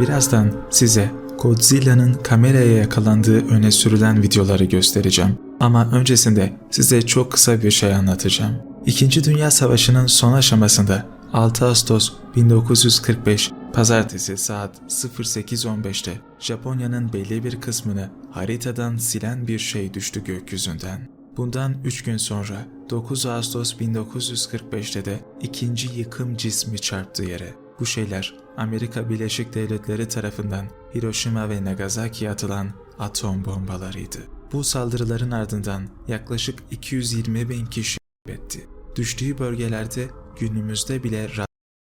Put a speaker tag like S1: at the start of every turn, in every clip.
S1: Birazdan size Godzilla'nın kameraya yakalandığı öne sürülen videoları göstereceğim. Ama öncesinde size çok kısa bir şey anlatacağım. İkinci Dünya Savaşı'nın son aşamasında 6 Ağustos 1945 Pazartesi saat 08.15'te Japonya'nın belli bir kısmını haritadan silen bir şey düştü gökyüzünden. Bundan 3 gün sonra 9 Ağustos 1945'te de ikinci yıkım cismi çarptı yere. Bu şeyler Amerika Birleşik Devletleri tarafından Hiroşima ve Nagasaki'ye atılan atom bombalarıydı. Bu saldırıların ardından yaklaşık 220 bin kişi kaybetti. Düştüğü bölgelerde günümüzde bile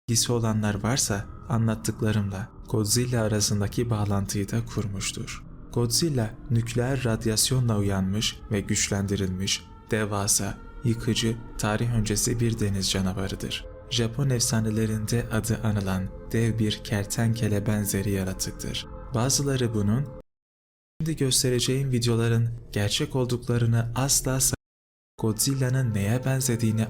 S1: ilgisi olanlar varsa anlattıklarımla Godzilla arasındaki bağlantıyı da kurmuştur. Godzilla nükleer radyasyonla uyanmış ve güçlendirilmiş, devasa, yıkıcı, tarih öncesi bir deniz canavarıdır. Japon efsanelerinde adı anılan dev bir kertenkele benzeri yaratıktır. Bazıları bunun şimdi göstereceğim videoların gerçek olduklarını asla Godzilla'nın neye benzediğini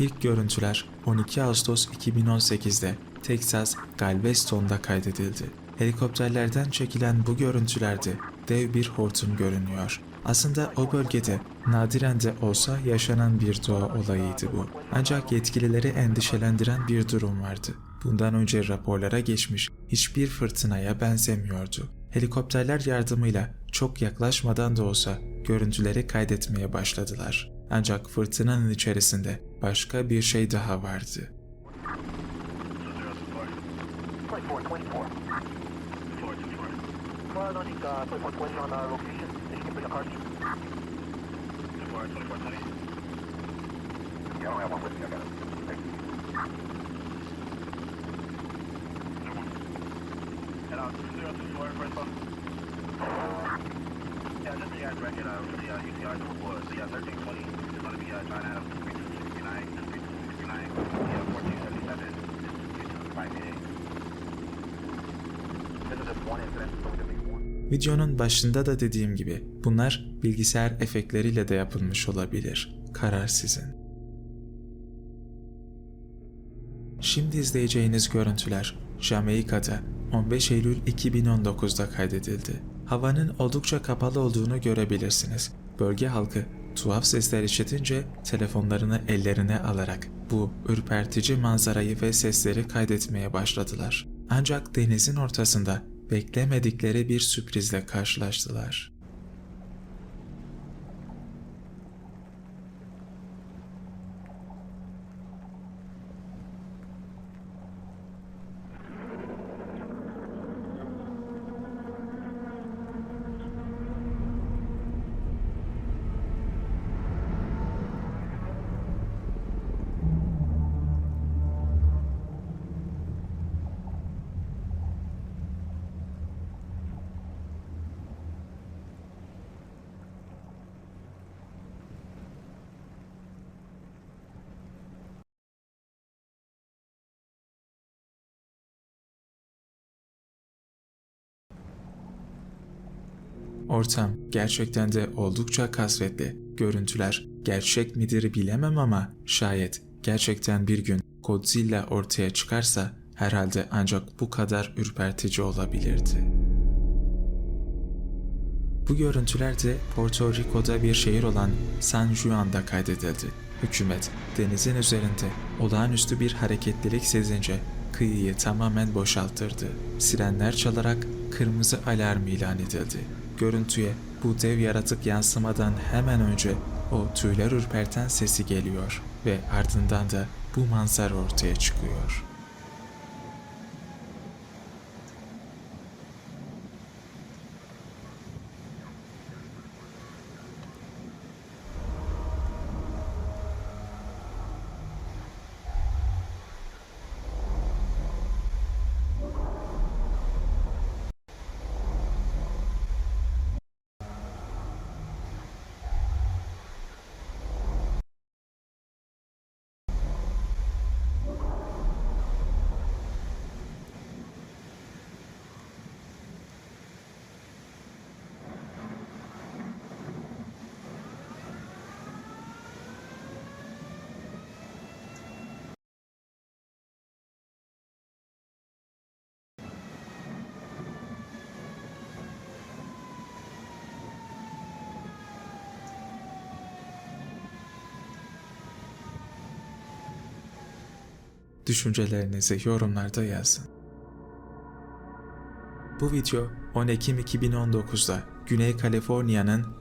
S1: İlk görüntüler 12 Ağustos 2018'de Texas Galveston'da kaydedildi. Helikopterlerden çekilen bu görüntülerde dev bir hortum görünüyor. Aslında o bölgede nadiren de olsa yaşanan bir doğa olayıydı bu. Ancak yetkilileri endişelendiren bir durum vardı. Bundan önce raporlara geçmiş hiçbir fırtınaya benzemiyordu. Helikopterler yardımıyla çok yaklaşmadan da olsa görüntüleri kaydetmeye başladılar. Ancak fırtınanın içerisinde başka bir şey daha vardı.
S2: Flight 424. Well, no need, uh, Flight 420 on our location. If you can bring a car. Yeah, I don't have one with me. I got it. Thank you.
S3: And uh, 024, first one. Yeah, just the address uh, for the uh, UCR to report. So yeah, 1320
S1: Videonun başında da dediğim gibi bunlar bilgisayar efektleriyle de yapılmış olabilir. Karar sizin. Şimdi izleyeceğiniz görüntüler Jamaika'da 15 Eylül 2019'da kaydedildi. Havanın oldukça kapalı olduğunu görebilirsiniz. Bölge halkı tuhaf sesler işitince telefonlarını ellerine alarak bu ürpertici manzarayı ve sesleri kaydetmeye başladılar. Ancak denizin ortasında beklemedikleri bir sürprizle karşılaştılar. Ortam gerçekten de oldukça kasvetli. Görüntüler gerçek midir bilemem ama şayet gerçekten bir gün Godzilla ortaya çıkarsa herhalde ancak bu kadar ürpertici olabilirdi. Bu görüntüler de Porto Rico'da bir şehir olan San Juan'da kaydedildi. Hükümet denizin üzerinde olağanüstü bir hareketlilik sezince kıyıyı tamamen boşalttırdı. Sirenler çalarak kırmızı alarm ilan edildi. Görüntüye bu dev yaratık yansımadan hemen önce o tüyler ürperten sesi geliyor ve ardından da bu manzara ortaya çıkıyor. Düşüncelerinizi yorumlarda yazın. Bu video 10 Ekim 2019'da Güney Kaliforniya'nın